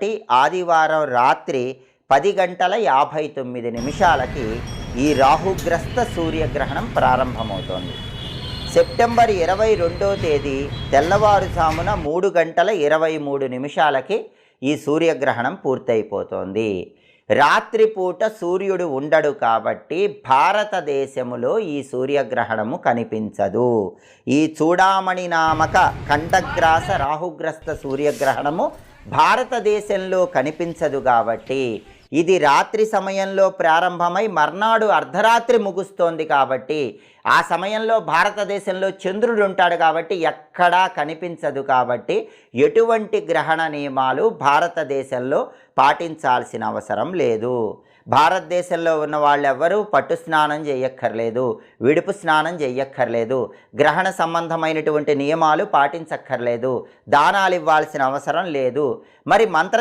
కాబట్టి ఆదివారం రాత్రి పది గంటల యాభై తొమ్మిది నిమిషాలకి ఈ రాహుగ్రస్త సూర్యగ్రహణం ప్రారంభమవుతోంది. సెప్టెంబర్ ఇరవై రెండో తేదీ తెల్లవారుజామున మూడు గంటల ఇరవై మూడు నిమిషాలకి ఈ సూర్యగ్రహణం పూర్తయిపోతోంది. రాత్రిపూట సూర్యుడు ఉండడు కాబట్టి భారతదేశములో ఈ సూర్యగ్రహణము కనిపించదు. ఈ చూడామణి నామక ఖండగ్రాస రాహుగ్రస్త సూర్యగ్రహణము భారతదేశంలో కనిపించదు కాబట్టి ఇది రాత్రి సమయంలో ప్రారంభమై మర్నాడు అర్ధరాత్రి ముగుస్తోంది కాబట్టి ఆ సమయంలో భారతదేశంలో చంద్రుడు ఉంటాడు కాబట్టి ఎక్కడా కనిపించదు కాబట్టి ఎటువంటి గ్రహణ నియమాలు భారతదేశంలో పాటించాల్సిన అవసరం లేదు. భారతదేశంలో ఉన్న వాళ్ళెవ్వరూ పట్టు స్నానం చేయక్కర్లేదు విడుపు స్నానం చేయక్కర్లేదు గ్రహణ సంబంధమైనటువంటి నియమాలు పాటించక్కర్లేదు దానాలు ఇవ్వాల్సిన అవసరం లేదు. మరి మంత్ర